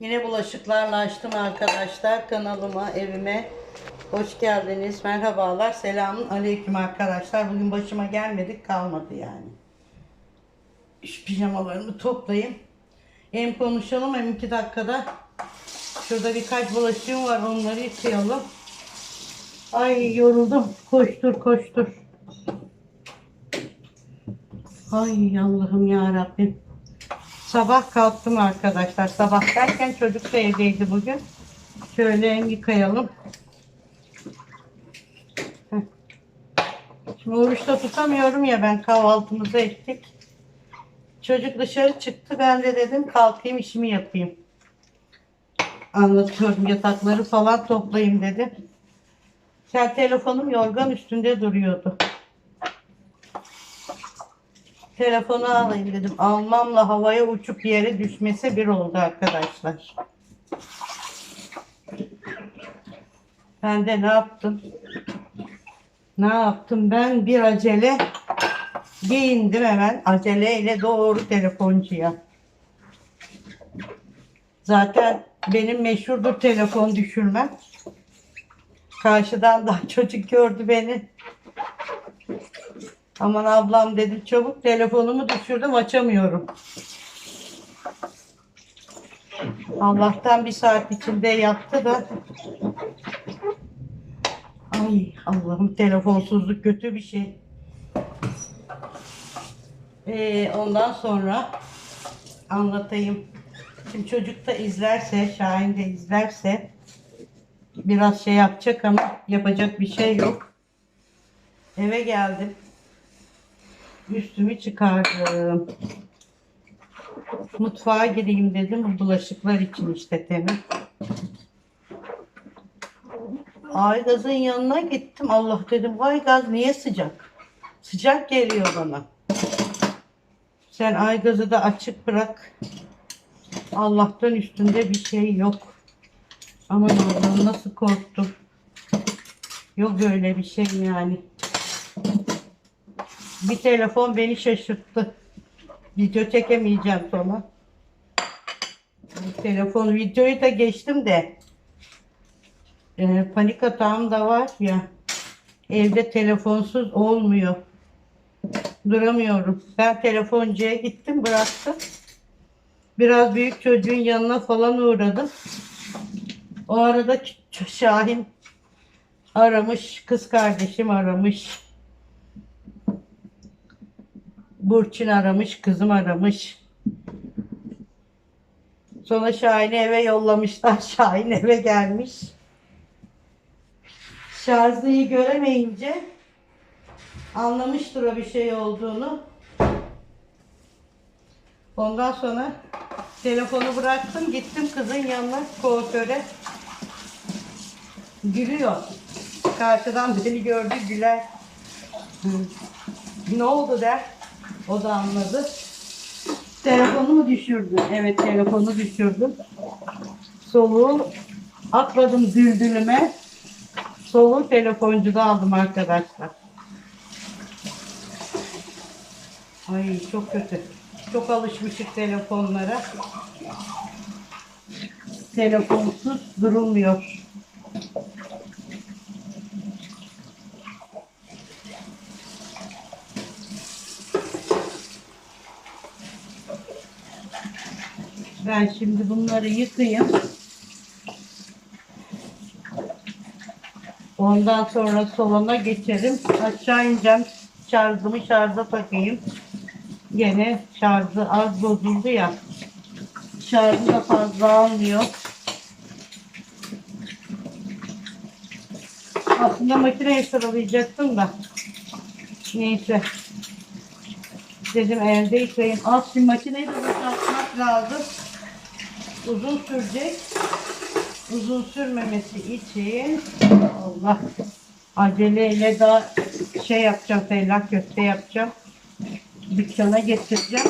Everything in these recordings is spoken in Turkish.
Yine bulaşıklarla açtım arkadaşlar kanalıma, evime. Hoş geldiniz. Merhabalar. Selamun aleyküm arkadaşlar. Bugün başıma gelmedik kalmadı yani. Şu pijamalarımı toplayayım. Hem konuşalım hem iki dakikada. Şurada birkaç bulaşığım var onları yıkayalım. Ay yoruldum. Koştur koştur. Ay Allah'ım ya Rabbim. Sabah kalktım arkadaşlar. Sabah derken çocuk da evdeydi bugün. Şöyle yıkayalım. Heh. Şimdi oruçta tutamıyorum ya ben kahvaltımızı ettik. Çocuk dışarı çıktı. Ben de dedim kalkayım işimi yapayım. Anlatıyorum yatakları falan toplayayım dedim. Sen telefonum yorgan üstünde duruyordu. Telefonu alayım dedim. Almamla havaya uçup yere düşmesi bir oldu arkadaşlar. Ben de ne yaptım? Ne yaptım? Ben bir acele giyindim hemen aceleyle doğru telefoncuya. Zaten benim meşhurdur telefon düşürmem. Karşıdan da çocuk gördü beni. Aman ablam dedi çabuk telefonumu düşürdüm açamıyorum. Allah'tan bir saat içinde yaptı da. Ay Allah'ım telefonsuzluk kötü bir şey. Ee, ondan sonra anlatayım. Şimdi çocuk da izlerse, Şahin de izlerse biraz şey yapacak ama yapacak bir şey yok. Eve geldim. Üstümü çıkardım. Mutfağa gireyim dedim. Bu bulaşıklar için işte temiz. Aygaz'ın yanına gittim. Allah dedim Aygaz niye sıcak? Sıcak geliyor bana. Sen Aygaz'ı da açık bırak. Allah'tan üstünde bir şey yok. Aman Allah'ım nasıl korktum. Yok öyle bir şey yani. Bir telefon beni şaşırttı. Video çekemeyeceğim sonra. Telefon videoyu da geçtim de e, panik atağım da var ya evde telefonsuz olmuyor. Duramıyorum. Ben telefoncuya gittim bıraktım. Biraz büyük çocuğun yanına falan uğradım. O arada Şahin aramış, kız kardeşim aramış. Burçin aramış, kızım aramış. Sonra Şahin'i eve yollamışlar. Şahin eve gelmiş. Şarjıyı göremeyince anlamıştır o bir şey olduğunu. Ondan sonra telefonu bıraktım gittim kızın yanına kuaföre. Gülüyor. Karşıdan beni gördü güler. Ne oldu der. O da anladı. Telefonu mu düşürdün? Evet telefonu düşürdüm. Soluğu atladım düldülüme. Soluğu telefoncuda aldım arkadaşlar. Ay çok kötü. Çok alışmışık telefonlara. Telefonsuz durulmuyor. Ben şimdi bunları yıkayayım. Ondan sonra salona geçerim. Aşağı ineceğim. Şarjımı şarja takayım. Gene şarjı az bozuldu ya. Şarjı da fazla almıyor. Aslında makineyi sıralayacaktım da. Neyse. Dedim evde yıkayayım. Az bir makineyi de boşaltmak lazım. Uzun sürecek. Uzun sürmemesi için Allah aceleyle daha şey yapacağım, felak köfte yapacağım. Dükkana getireceğim.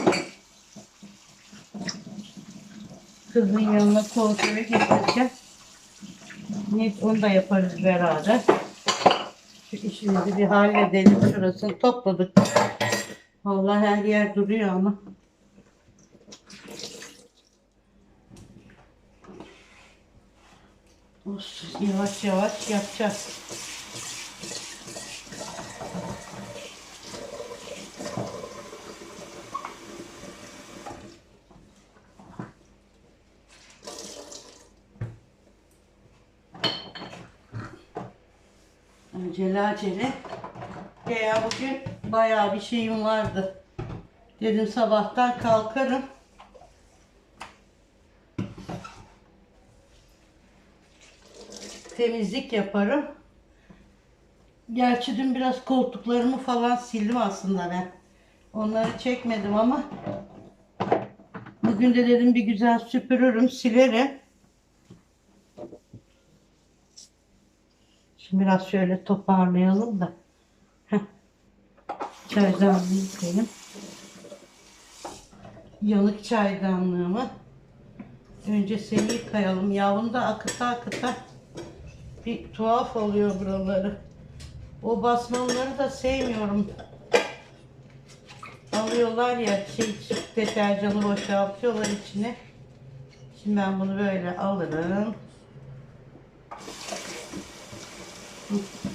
Kızın yanına kuaföre getireceğim. Neyse onu da yaparız beraber. Şu işimizi bir halledelim. Şurasını topladık. Vallahi her yer duruyor ama. Yavaş yavaş yapacağız. Acele acele. Ya bugün bayağı bir şeyim vardı. Dedim sabahtan kalkarım. Temizlik yaparım. Gerçi dün biraz koltuklarımı falan sildim aslında ben. Onları çekmedim ama bugün de dedim bir güzel süpürürüm, silerim. Şimdi biraz şöyle toparlayalım da. Heh. Çaydanlığı yıkayayım. Yanık çaydanlığımı. Önce seni yıkayalım. Yavrum da akıta akıta bir tuhaf oluyor buraları. O basmalıları da sevmiyorum. Alıyorlar ya şey deterjanı boşaltıyorlar içine. Şimdi ben bunu böyle alırım. Tamamdır.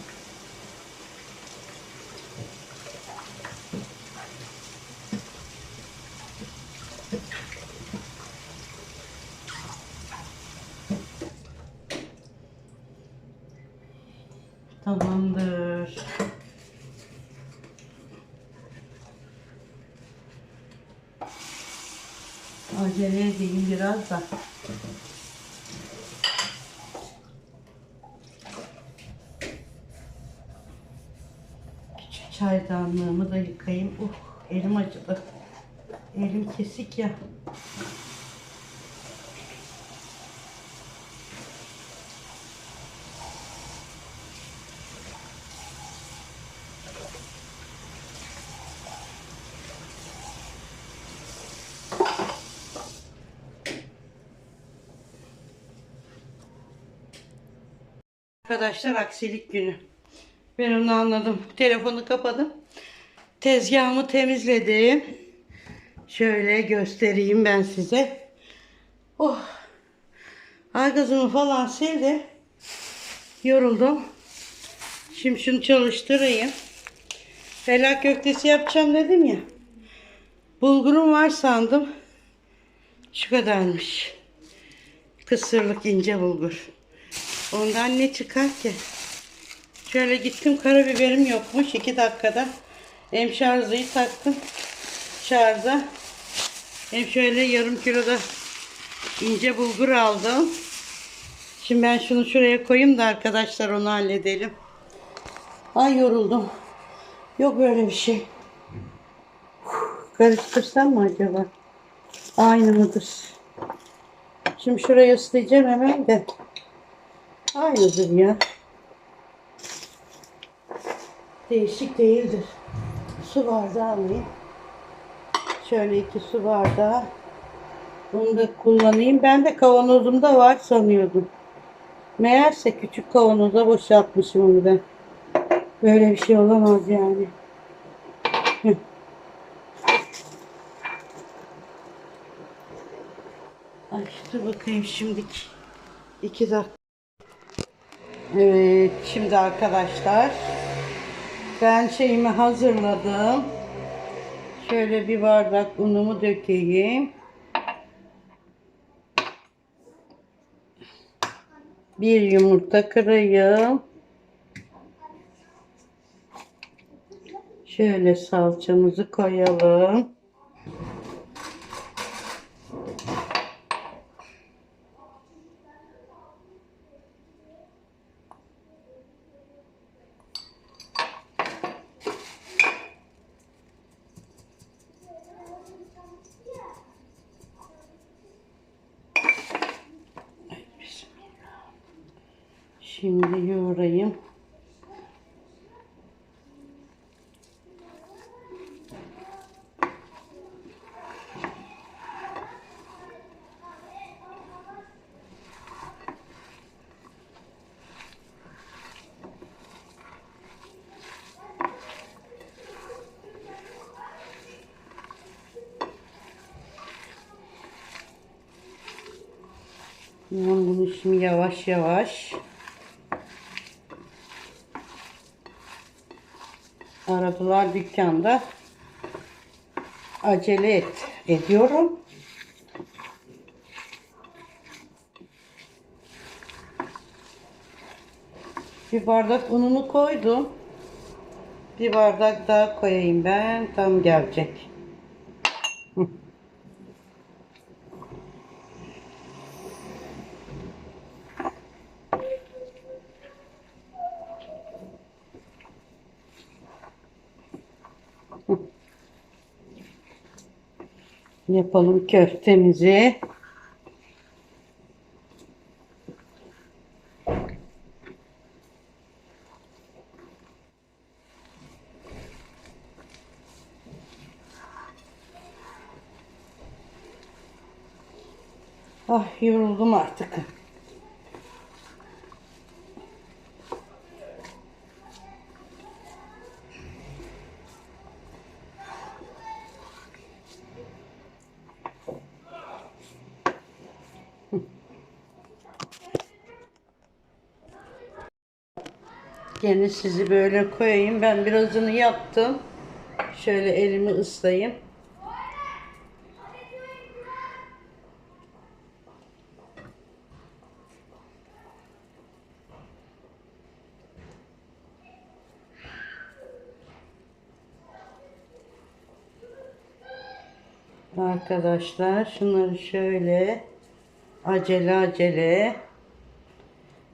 Edeyim biraz da. Küçük çaydanlığımı da yıkayayım. Uh, elim acıdı. Elim kesik ya. Arkadaşlar aksilik günü. Ben onu anladım. Telefonu kapadım. Tezgahımı temizledim. Şöyle göstereyim ben size. Oh. Argazımı falan sildim. Yoruldum. Şimdi şunu çalıştırayım. Felak köftesi yapacağım dedim ya. Bulgurum var sandım. Şu kadarmış. Kısırlık ince bulgur. Ondan ne çıkar ki? Şöyle gittim karabiberim yokmuş. 2 dakikada hem şarjıyı taktım şarja. Hem şöyle yarım kiloda ince bulgur aldım. Şimdi ben şunu şuraya koyayım da arkadaşlar onu halledelim. Ay yoruldum. Yok böyle bir şey. Karıştırsam mı acaba? Aynı mıdır? Şimdi şuraya ıslayacağım hemen de. Aynıdır ya. Değişik değildir. Su bardağı alayım. Şöyle iki su bardağı. Bunu da kullanayım. Ben de kavanozumda var sanıyordum. Meğerse küçük kavanoza boşaltmışım onu ben. Böyle bir şey olamaz yani. Heh. Ay dur bakayım şimdiki. iki dakika. Evet şimdi arkadaşlar ben şeyimi hazırladım. Şöyle bir bardak unumu dökeyim. Bir yumurta kırayım. Şöyle salçamızı koyalım. Şimdi yoğurayım. Ben bunu şimdi yavaş yavaş aradılar dükkanda acele et ediyorum. Bir bardak ununu koydum. Bir bardak daha koyayım ben. Tam gelecek. Yapalım köftemizi. Ah yoruldum artık. Gene sizi böyle koyayım. Ben birazını yaptım. Şöyle elimi ıslayayım. Arkadaşlar şunları şöyle acele acele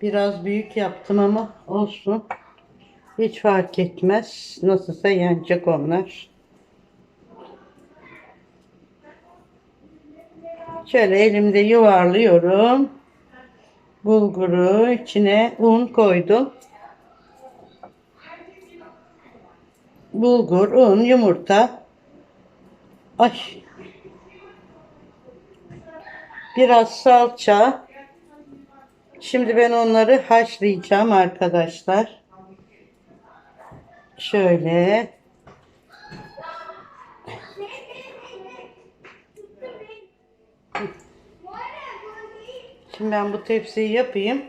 biraz büyük yaptım ama olsun. Hiç fark etmez. Nasılsa yenecek onlar. Şöyle elimde yuvarlıyorum. Bulguru içine un koydum. Bulgur, un, yumurta. Ay. Biraz salça. Şimdi ben onları haşlayacağım arkadaşlar. Şöyle. Şimdi ben bu tepsiyi yapayım.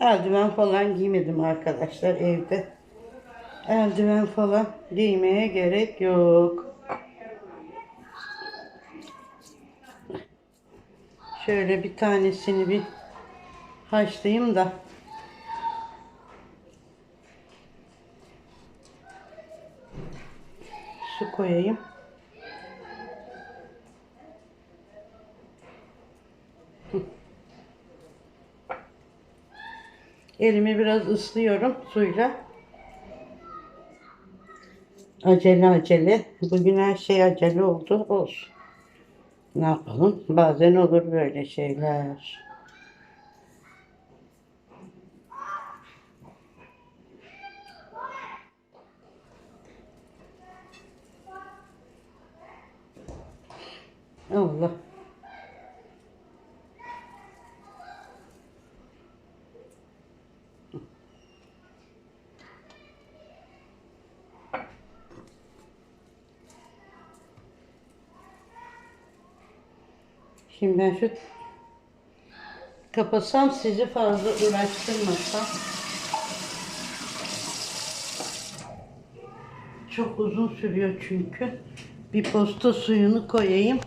Eldiven falan giymedim arkadaşlar evde. Eldiven falan giymeye gerek yok. Şöyle bir tanesini bir haşlayayım da. Su koyayım. Elimi biraz ıslıyorum suyla. Acele acele. Bugün her şey acele oldu. Olsun. Ne yapalım? Bazen olur böyle şeyler. Allah. Şimdi ben şu kapatsam sizi fazla uğraştırmasam. Çok uzun sürüyor çünkü. Bir posta suyunu koyayım.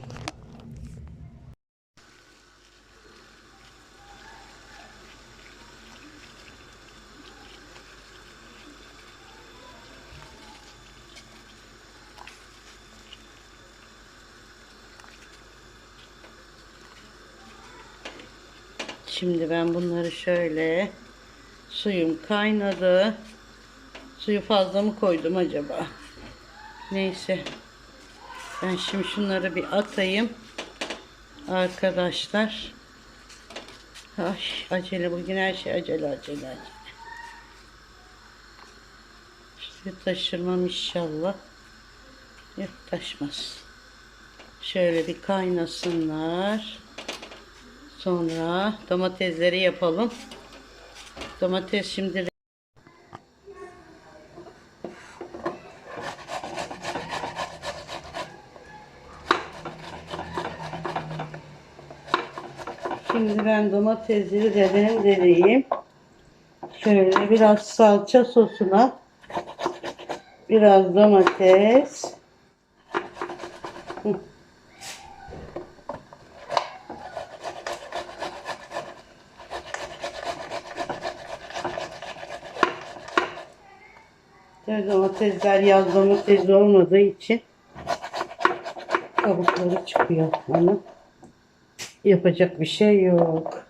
Şimdi ben bunları şöyle suyum kaynadı. Suyu fazla mı koydum acaba? Neyse. Ben şimdi şunları bir atayım. Arkadaşlar. Ay, acele bugün her şey acele acele acele. İşte taşırmam inşallah. Yok taşmaz. Şöyle bir kaynasınlar. Sonra domatesleri yapalım. Domates şimdi Şimdi ben domatesleri de rendeleyeyim. Şöyle biraz salça sosuna biraz domates. Hı. Tabii domatesler yaz domates olmadığı için kabukları çıkıyor ama yapacak bir şey yok.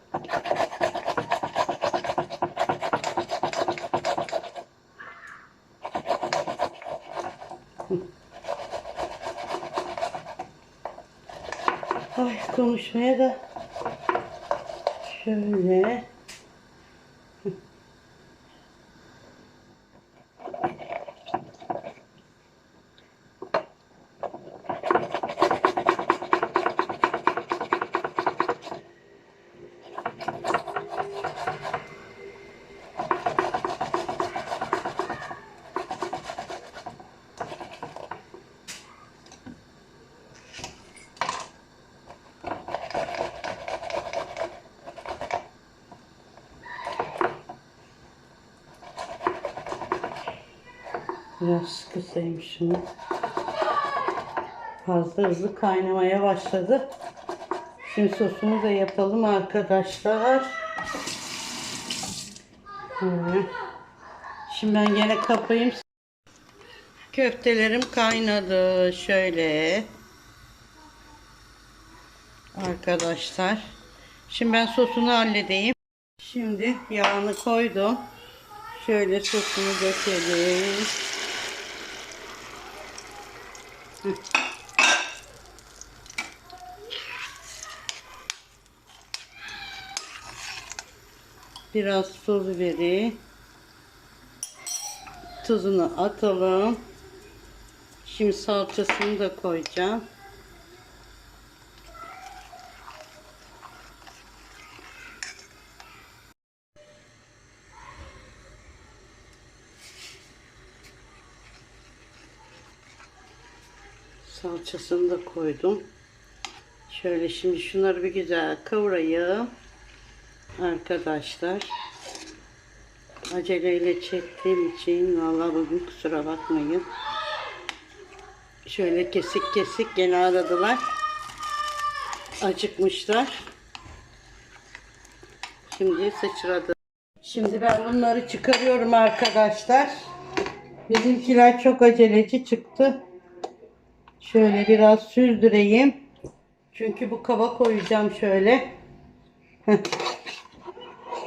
Ay konuşmaya da şöyle Kısayım şunu. Fazla hızlı kaynamaya başladı. Şimdi sosunu da yapalım arkadaşlar. Şimdi ben gene kapayım. Köftelerim kaynadı. Şöyle. Arkadaşlar. Şimdi ben sosunu halledeyim. Şimdi yağını koydum. Şöyle sosunu dökelim. Biraz tuz vereyim. Tuzunu atalım. Şimdi salçasını da koyacağım. Salçasını da koydum. Şöyle şimdi şunları bir güzel kavurayım. Arkadaşlar. Aceleyle çektiğim için vallahi bugün kusura bakmayın. Şöyle kesik kesik gene aradılar. Acıkmışlar. Şimdi sıçradı. Şimdi ben bunları çıkarıyorum arkadaşlar. Bizimkiler çok aceleci çıktı. Şöyle biraz süzdüreyim. Çünkü bu kaba koyacağım şöyle.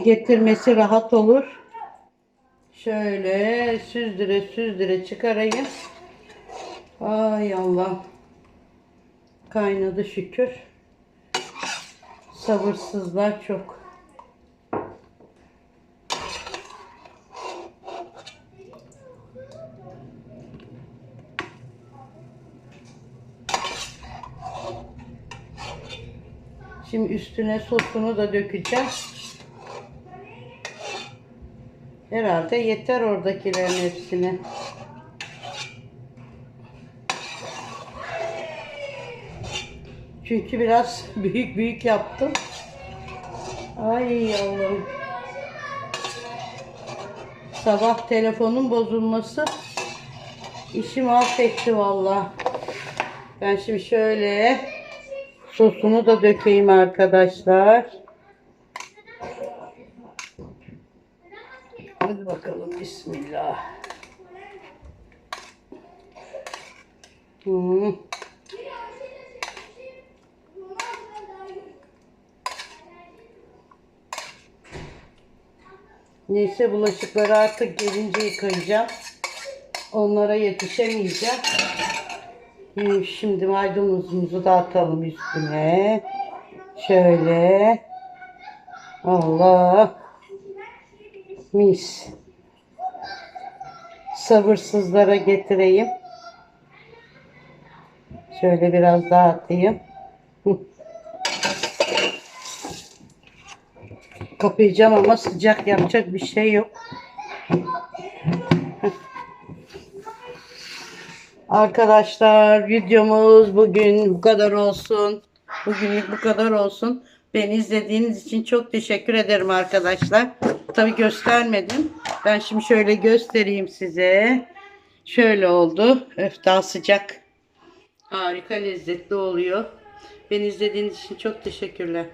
Getirmesi rahat olur. Şöyle süzdüre süzdüre çıkarayım. Ay Allah. Kaynadı şükür. Sabırsızlar çok. Şimdi üstüne sosunu da dökeceğim. Herhalde yeter oradakilerin hepsine. Çünkü biraz büyük büyük yaptım. Ay Allah'ım. Sabah telefonun bozulması işi mahvetti valla. Ben şimdi şöyle sosunu da dökeyim arkadaşlar. Hadi bakalım bismillah. Hmm. Neyse bulaşıkları artık gelince yıkayacağım. Onlara yetişemeyeceğim. Ee, Şimdi maydanozumuzu da atalım üstüne. Şöyle. Allah. Mis. Sabırsızlara getireyim. Şöyle biraz daha atayım. Kapayacağım ama sıcak yapacak bir şey yok. Arkadaşlar videomuz bugün bu kadar olsun. Bugünlük bu kadar olsun. Beni izlediğiniz için çok teşekkür ederim arkadaşlar. Tabi göstermedim. Ben şimdi şöyle göstereyim size. Şöyle oldu. Öf daha sıcak. Harika lezzetli oluyor. Beni izlediğiniz için çok teşekkürler.